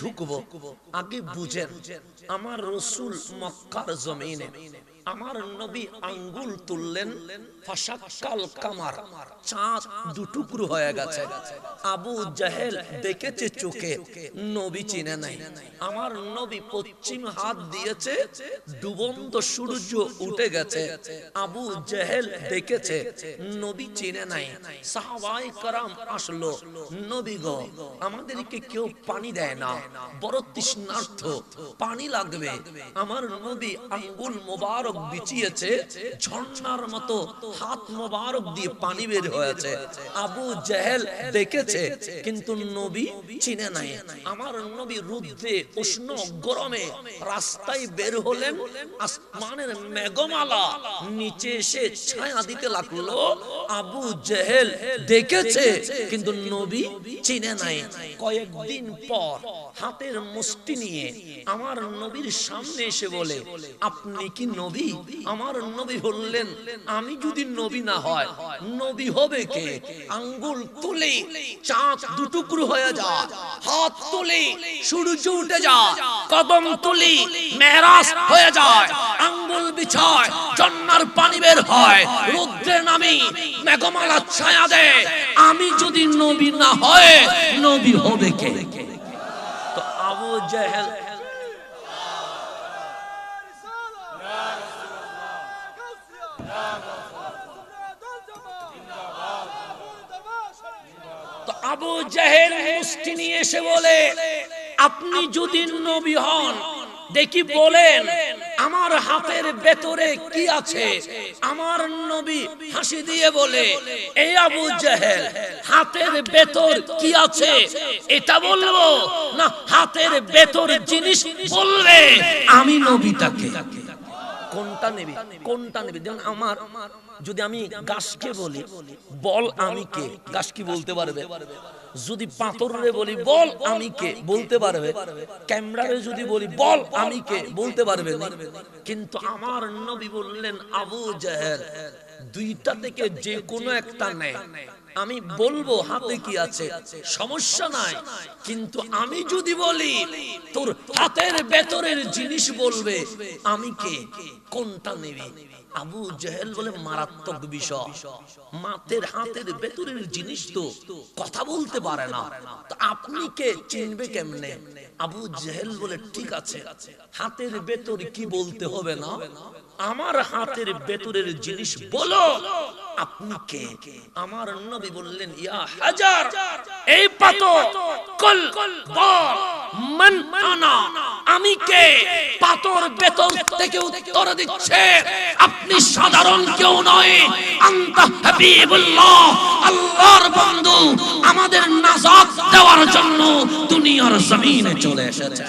ঢুকবো আগে বুঝেন আমার রসুল মক্কার জমিনে। আমার নবী আঙ্গুল তুললেন ফাশাক্কাল কামার, চাঁদ দুটুকরো হয়ে গেছে। আবু জাহেল দেখেছে চোখে, নবী চিনে নাই। আমার নবী পশ্চিম হাত দিয়েছে, ডুবন্ত সূর্য উঠে গেছে। আবু জাহেল দেখেছে, নবী চিনে নাই। সাহাবাই কারাম আসলো, নবী গো, আমাদেরকে কেউ পানি দেয় না, বড় তৃষ্ণার্থ, পানি লাগবে। আমার নবী আঙ্গুল মোবারক বিছিয়েছে, ঝর্ণার মতো হাত মোবারক দিয়ে পানি বের হয়েছে। আবু জেহেল দেখেছে, কিন্তু নবী চিনে নাই। আমার নবী রুদ্রে উষ্ণ গরমে রাস্তায় বের হলেন, আসমানের মেঘমালা নিচে এসে ছায়া দিতে লাগল। আবু জেহেল দেখেছে, কিন্তু নবী চিনে নাই। কয়েকদিন পর হাতের মুষ্টি নিয়ে আমার নবীর সামনে এসে বলে, আপনি কি নবী? আমার নবী বললেন, আমি যদি নবী না হয়, নবী হবে কে? আঙ্গুল তুলে চাঁদ দুটুকরো হয়ে যা, হাত তুলে সূর্য উঠে যা, কদম তুলি মেরাজ হয়ে যায় আঙ্গুল বিছায় জন্নার পানি বের হয় রুদ্রে নামি মেঘমালা ছায়া দেয় আমি যদি নবী না হয়, নবী হবে কে? তো আবু জেহেল আবু জাহেল মুষ্টি নিয়ে এসে বলে, আপনি যদি নবী হন, দেখি বলেন, আমার হাতের ভেতরে কি আছে? আমার নবী হাসি দিয়ে বলে এই আবু জাহেল, হাতের ভেতর কি আছে? এটা বলব? না, হাতের ভেতর জিনিস বললে আমি নবী তাকে। কোনটা নেবে? কোনটা নেবে? যেমন আমার যদি আমি গাছকে বলি বল আমি কে? গাছ কি বলতে পারবে? যদি পাথরে বলি বল আমি কে? বলতে পারবে? ক্যামেরারে যদি বলি বল আমি কে? বলতে পারবে কিন্তু আমার নবী বললেন আবু জাহেল দুইটা থেকে যে কোনো একটা নেয়। আমি বলব হাতে কি আছে? সমস্যা নাই। কিন্তু আমি যদি বলি তোর হাতের ভেতরের জিনিস বলবে আমি কে? কোনটা নেবে? আবু জেহেল বলে মারাত্মক বিষয়। মাতের হাতের ভেতরের জিনিস তো কথা বলতে পারে না। আপনি কে চিনবে কেমনে? আবু জেহেল বলে, ঠিক আছে, হাতের ভেতর কি বলতে হবে না? আমার হাতের ভেতরের জিনিস বলো। আপনি কে? আমার নবী বললেন, ইয়া হাজার, এই পাথর, কল বল মান, আনা। আমি কে? পাথর বেতন থেকে উত্তর দিচ্ছে। আপনি সাধারণ কেউ নয়। আন্তা হাবিবুল্লাহ। আল্লাহর বন্ধু আমাদের নাজাত দেওয়ার জন্য দুনিয়ার জমিনে চলে এসেছে।